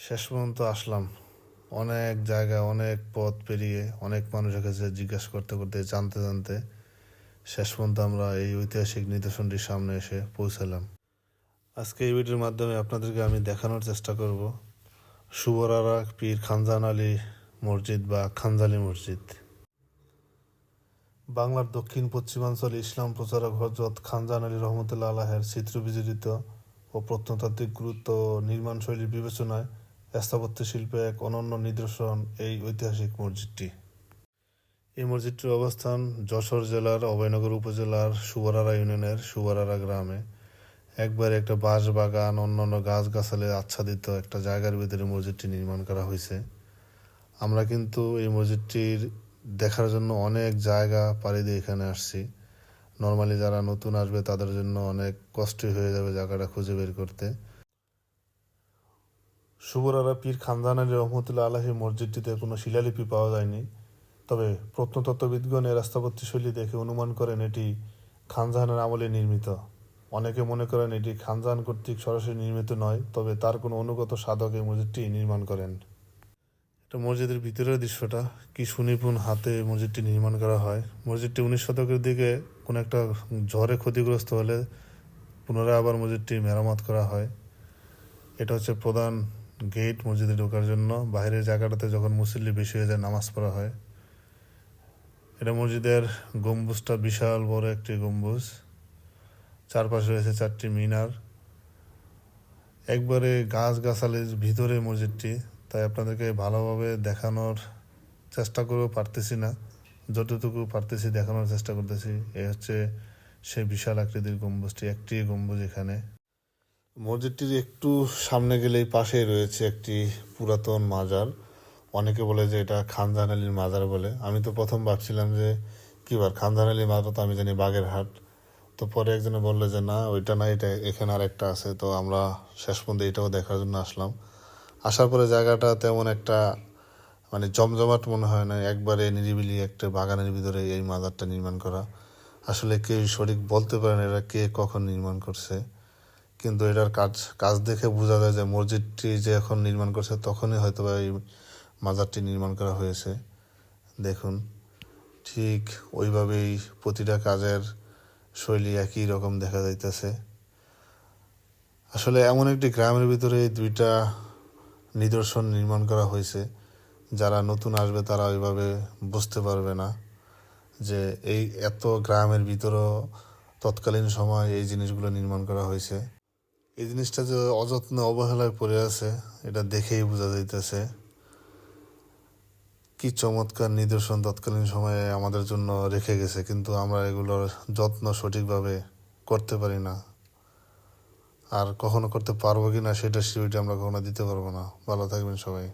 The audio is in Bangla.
শেষ পর্যন্ত আসলাম। অনেক জায়গায় অনেক পথ পেরিয়ে অনেক মানুষের কাছে জিজ্ঞাসা করতে করতে, জানতে জানতে শেষ পর্যন্ত আমরা এই ঐতিহাসিক নিদর্শনটির সামনে এসে পৌঁছালাম। আজকে এই ভিডিওর মাধ্যমে আপনাদেরকে আমি দেখানোর চেষ্টা করব। সুবরারা পীর খানজান আলী মসজিদ বা খানজালি মসজিদ। বাংলার দক্ষিণ পশ্চিমাঞ্চলে ইসলাম প্রচারক হজরত খানজান আলী রহমতুল্লাহ আলাহের চিত্র বিজড়িত ও প্রত্নতাত্ত্বিক গুরুত্ব নির্মাণশৈলীর বিবেচনায় স্থাপত্য শিল্পে এক অনন্য নিদর্শন এই ঐতিহাসিক মসজিদটি। এই মসজিদটির অবস্থান যশোর জেলার অভয়নগর উপজেলার সুবরারা ইউনিয়নের সুবরারা গ্রামে। একবারে একটা বাঁশ বাগান অন্যান্য গাছগাছালে আচ্ছাদিত একটা জায়গার ভিতরে মসজিদটি নির্মাণ করা হয়েছে। আমরা কিন্তু এই মসজিদটির দেখার জন্য অনেক জায়গা পাড়ি দিয়ে এখানে আসছি। নর্মালি যারা নতুন আসবে তাদের জন্য অনেক কষ্টই হয়ে যাবে জায়গাটা খুঁজে বের করতে। সুবরারা পীর খানজান আলী রহমতুল্লাহ আলাহী মসজিদটিতে কোনো শিলালিপি পাওয়া যায়নি। তবে প্রত্নতত্ত্ববিদগণের স্থাপত্য শৈলী দেখে অনুমান করেন এটি খানজাহানের আমলে নির্মিত। অনেকে মনে করেন এটি খানজাহান কর্তৃক সরাসরি নির্মিত নয়, তবে তার কোনো অনুগত সাধক এই মসজিদটি নির্মাণ করেন। এটা মসজিদের ভিতরের দৃশ্যটা। কি সুনিপুণ হাতে মসজিদটি নির্মাণ করা হয়। মসজিদটি উনিশ শতকের দিকে কোনো একটা ঝড়ে ক্ষতিগ্রস্ত হলে পুনরায় আবার মসজিদটি মেরামত করা হয়। এটা হচ্ছে প্রধান গেট মসজিদে ঢোকার জন্য বাইরের জায়গাটাতে যখন মুসল্লি বেশি হয়ে যায়, নামাজ পড়া হয়। এটা মসজিদের গম্বুজটা বিশাল বড় একটি গম্বুজ। চারপাশে রয়েছে চারটি মিনার। একবারে গাছ গাছালির ভিতরে মসজিদটি, তাই আপনাদেরকে ভালোভাবে দেখানোর চেষ্টা করেও পারতেছি না। যতটুকু পারতেছি, দেখানোর চেষ্টা করতেছি। এই হচ্ছে সেই বিশাল আকৃতির গম্বুজটি, একটি গম্বুজ এখানে। মসজিদটির একটু সামনে গেলেই পাশেই রয়েছে একটি পুরাতন মাজার। অনেকে বলে যে এটা খানজান আলীর মাজার বলে। আমি তো প্রথম ভাবছিলাম যে, কি বার খানজান আলীর মাজার তো আমি জানি বাগেরহাট। তো পরে একজনে বলল যে, না, ওইটা না, এটা এখানে আর একটা আছে। তো আমরা শেষ পর্যন্ত এটাও দেখার জন্য আসলাম। আসার পরে জায়গাটা তেমন একটা মানে জমজমাট মনে হয় না একবারে নিরিবিলি একটা বাগানের ভিতরে এই মাজারটা নির্মাণ করা। আসলে কেউ সঠিক বলতে পারে না এরা কে কখন নির্মাণ করছে। কিন্তু এটার কাজ কাজ দেখে বোঝা যায় যে মসজিদটি যে এখন নির্মাণ করছে, তখনই হয়তো এই মাজারটি নির্মাণ করা হয়েছে। দেখুন, ঠিক ওইভাবেই প্রতিটা কাজের শৈলী একই রকম দেখা যাইতেছে। আসলে এমন একটি গ্রামের ভিতরে দুইটা নিদর্শন নির্মাণ করা হয়েছে। যারা নতুন আসবে তারা ওইভাবে বুঝতে পারবে না যে এই এত গ্রামের ভিতরেও তৎকালীন সময় এই জিনিসগুলো নির্মাণ করা হয়েছে। এই জিনিসটা যে অযত্ন অবহেলায় পড়ে আছে, এটা দেখেই বোঝা যাইতেছে। কি চমৎকার নিদর্শন তৎকালীন সময়ে আমাদের জন্য রেখে গেছে, কিন্তু আমরা এগুলোর যত্ন সঠিকভাবে করতে পারি না। আর কখনো করতে পারব কি না সেটা সিউরিটি আমরা কখনো দিতে পারব না। ভালো থাকবেন সবাই।